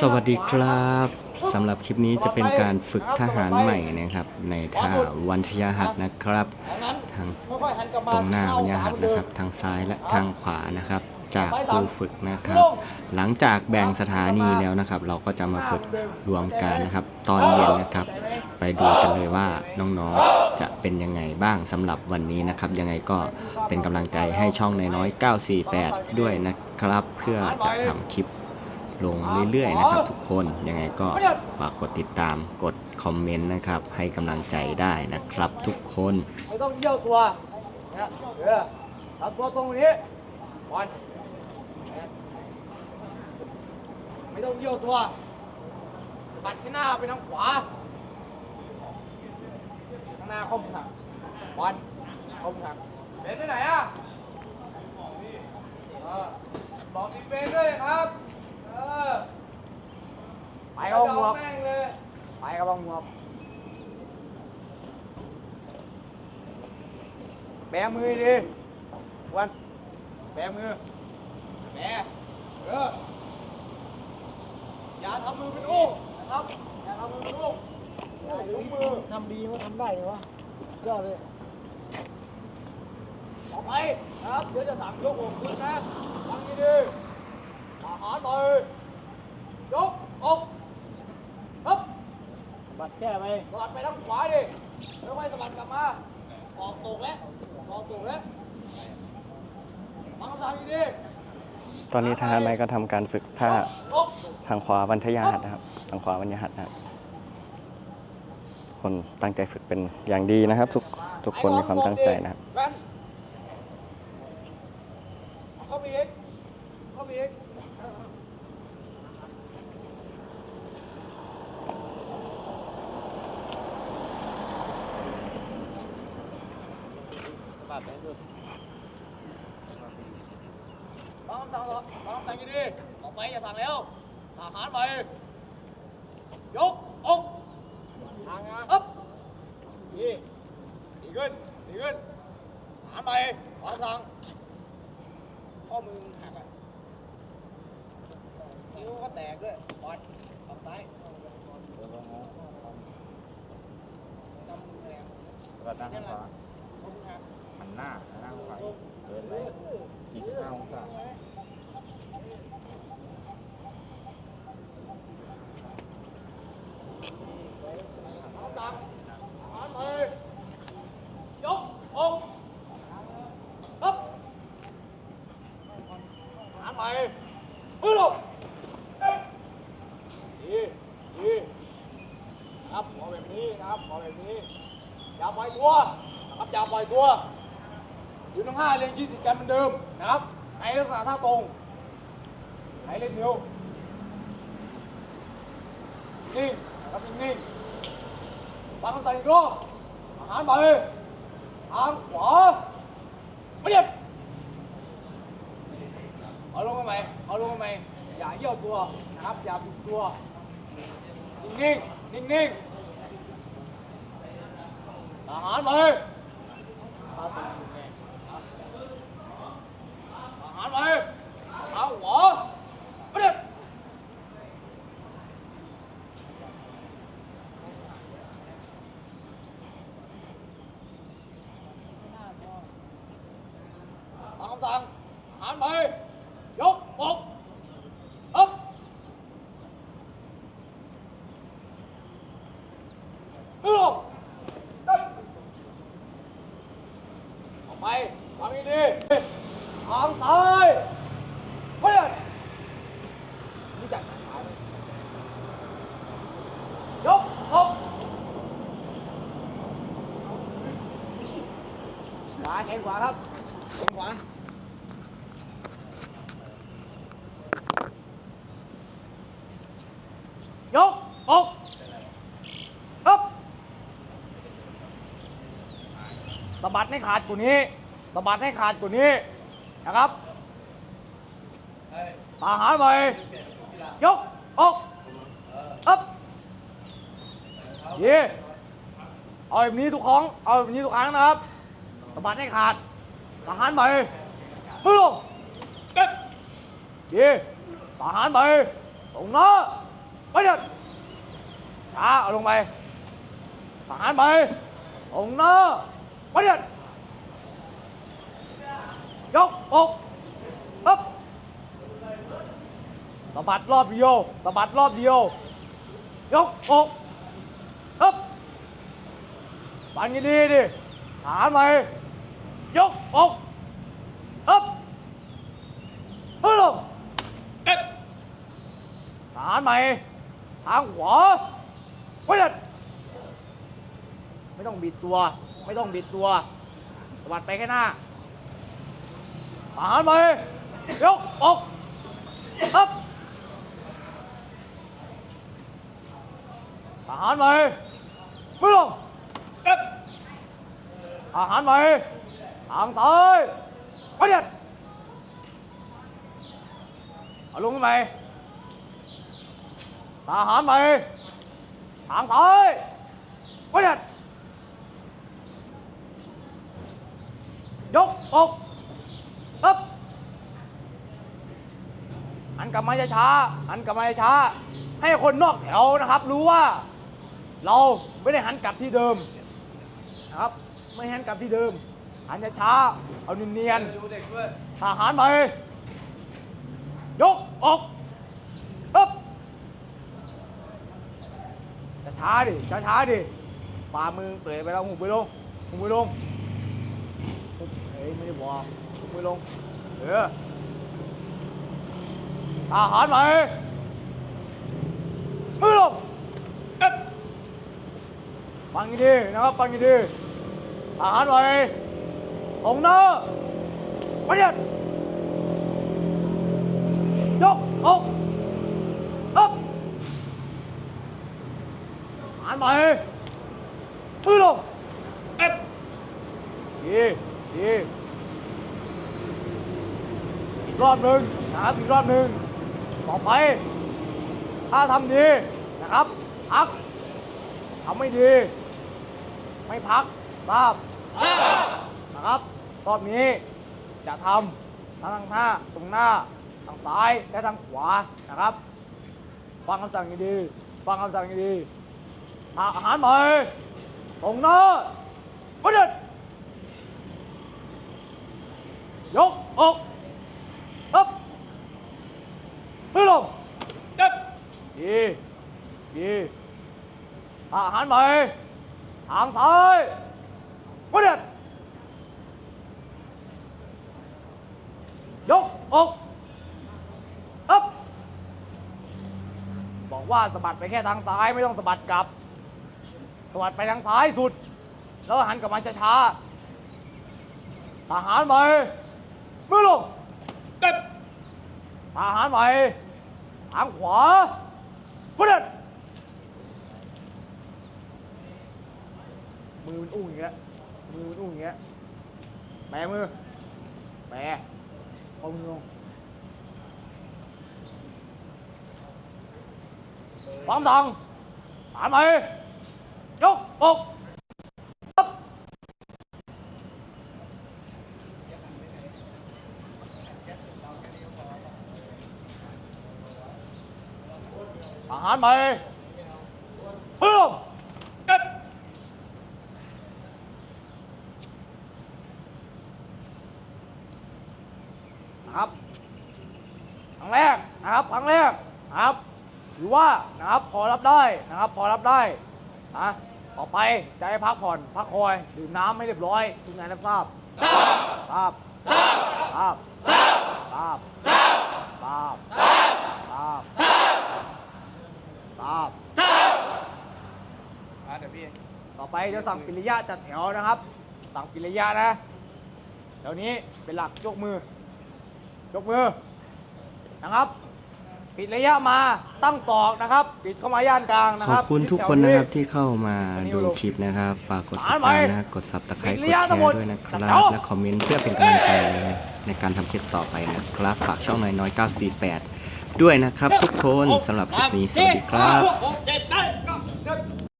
สวัสดีครับสำหรับคลิปนี้จะเป็นการฝึกทหารใหม่นะครับ ในท่าวันชยาหัตถ์นะครับ ทางตรงหน้าวันยาหัตถ์นะครับ ทางซ้ายและทางขวานะครับ จากครูฝึกนะครับ หลังจากแบ่งสถานีแล้วนะครับ เราก็จะมาฝึกรวมกันนะครับ ตอนเย็นนะครับ ไปดูกันเลยว่าน้องๆจะเป็นยังไงบ้างสำหรับวันนี้นะครับ ยังไงก็เป็นกำลังใจให้ช่องในน้อย 948 ด้วยนะครับ เพื่อจะทำคลิป ลงเรื่อยๆนะครับทุกคนยังไงก็ฝากกดติดตามกดคอมเมนต์นะครับ ให้กำลังใจได้นะครับทุกคนไม่ต้องเยี่ยวตัวนะเออทำตัวตรงนี้บอลนะไม่ต้องเยี่ยวตัวปัดที่หน้าไปทางขวาข้างหน้าเข้ามือทางบอลเข้ามือทางเป็นไปไหนอะเออบอกทีเป็นด้วยครับเออไปกั บหมวกไปกับหมวกแบมือดิวันแบมือแบเอออย่าทำมือเป็นอุ้งนะครับอย่าทำมือเป็นอุ้งถุงมือทำดีมันทำได้เลยวะยอดเลยต่อไปนะครับเดี๋ยวจะสั่งยกอกขึ้นนะฟังดีๆอาหารต่อยยกอกฮึบ บัตรแช่ไปสะบัดไปทางขวาดิแล้วค่อยสะบัดกลับมา ออกตกแล้ว ออกตกแล้วฟังคำสั่งดีๆตอนนี้ทหารใหม่ก็ทำการฝึกท่ายกทางขวาวันทยาหัตถ์นะครับ ทางขวาวันยหัตถ์นะครับทุกคนตั้งใจฝึกเป็นอย่างดีนะครับ ทุกทุกคนมีความตั้งใจนะครับ แว่นเอาเข้าไปอีกเข้าไปอีก ต้องสั่งต่อต้องสั่งดีๆต่อไปอย่าสั่งแล้วทหารไปยกอกทางงานอึ๊บดีดีขึ้นดีขึ้นหาไปขวาสั่งข้อมือหักอะนิ้วก็แตกด้วยบอลฝั่งซ้ายจำแรงก็ตั้งขวา หักหันหน้าหน้าขวาเดินไปสี่สิบห้าองศาขวาสั่งหาไปยกอกฮึบหาไปปื้ลงดีดีครับพอแบบนี้นะครับพอแบบนี้อย่าปล่อยตัวนะครับอย่าปล่อยตัว อยู่ทั้งห้าเรียงยืดติดกันเหมือนเดิมนะครับในลักษณะท่าตรงไหนเล่นนิ้วนิ่งนะครับนิ่งๆฟังคำสั่งอีกรอบอาหารไปทางขวาเปลี่ยนเอาลงมาใหม่เอาลงมาใหม่อย่าเยี่ยวตัวนะครับอย่าบิดตัว นิ่งๆนิ่งๆทหารไปทหารไปทางหัวประเด็นตามคำสั่งทหารไปยกอกฮึบขึ้นลง ออกไป ฟังให้ดีทางซ้ายเพื่อนรู้จักทางซ้ายไหมยกยกขวาแขนขวาครับแขนขวา ยกอกฮึบสะบัดให้ขาดกว่านี้ สะบัดให้ขาดกว่านี้นะครับทหารไปยกอกอัพดีเอาแบบนี้ทุกครั้งเอาแบบนี้ทุกครั้งนะครับสะบัดให้ขาดทหารไปพึ่งลงเก็บดีทหารไปตรงหน้าไปเด็ดช้าเอาลงไปทหารไปตรงหน้าไปเด็ด ยกอกฮึบสะบัดรอบเดียวสะบัดรอบเดียวยกอกฮึบปันดีๆดิทหารไปยกอกฮึบฮึบลงทหารใหม่ทางขวาไว้เด็ดไม่ต้องบิดตัว ไม่ต้องบิดตัวสวัดไปแค่หน้า ทหารใหม่ยกอกครับทหารใหม่ไม่ลงทหา กลับมาช้าๆหันกลับมาช้า ให้คนนอกแถวนะครับ รู้ว่าเราไม่ได้หันกลับที่เดิมนะครับ ไม่หันกลับที่เดิม หันช้าๆเอาเนียนๆทหารใหม่ยกอกฮึบช้าช้าๆดิช้าช้าๆดิฝ่ามือเตะไปแล้วหุบไปลงหุบไปลงหุบเฮ้ยไม่ได้บอกหุบไปลงเออ ทหารใหม่มือลงเอ๊ะฟังดีๆนะครับฟังดีๆทหารใหม่ตรงหน้าประเดี๋ยวยกอกฮึบหันไปมือลงเอ็ดดีดีอีกรอบหนึ่งนะครับอีกรอบหนึ่ง ต่อไป ถ้าทำดีนะครับพักทำไม่ดี ไม่พักทราบนะครับรอบนี้จะทำทั้งทางหน้าตรงหน้าทางซ้ายและทางขวานะครับ ฟังคำสั่งดีๆฟังคำสั่งดีๆอาหารใหม่ตรงหน้าประเด็ดยกอกฮึบขึ้นลงเจ็บดีดีอา หารใหม่ทางซ้ายประเด็ดยกอกฮึบบอกว่าสะบัดไปแค่ทางซ้ายไม่ต้องสะบัดกลับสวัดไปทางซ้ายสุด แล้วหันกลับมาช้าๆทหารใหม่มือลงเก็บทหารใหม่ทางขวาประเด็น มือมันอุ้งอย่างเงี้ยมือมันอุ้งอย่างเงี้ยแปะมือแปะเอามือลงความสั่งทหารใหม่ ยกอกฮึบทหารใหม่เพิ่มเก็บ นะครับครั้งแรกนะครับครั้งแรกนะครับถือว่านะครับพอรับได้นะครับ พอรับได้นะต่อไปจะให้พักผ่อนพักคอยดื่มน้ำไม่เรียบร้อยทุกงานรับทราบทราบทราบทราบทราบทราบทราบเดี๋ยวพี่ต่อไปจะสั่งปิริยะจัดแถวนะครับ สั่งปิริยะนะแถวนี้เป็นหลักยกมือ ยกมือนะครับ ปิดระยะมาตั้งศอกนะครับ ปิดเข้ามาย่านกลางนะขคอบรับคุณทุกคนนะครับที่เข้ามาดูคลิปนะครับ ฝากกดติดตามนะครับกดซับตะไคร้กดแชร์ด้วยนะครับ และคอมเมนต์เพื่อเป็นกำลังใจในการทำคลิปต่อไปนะครับ ฝากช่องน้อยน้อย948 ด้วยนะครับทุกคนสำหรับคลิปนี้สวัสดีครับ หกเจ็ดแป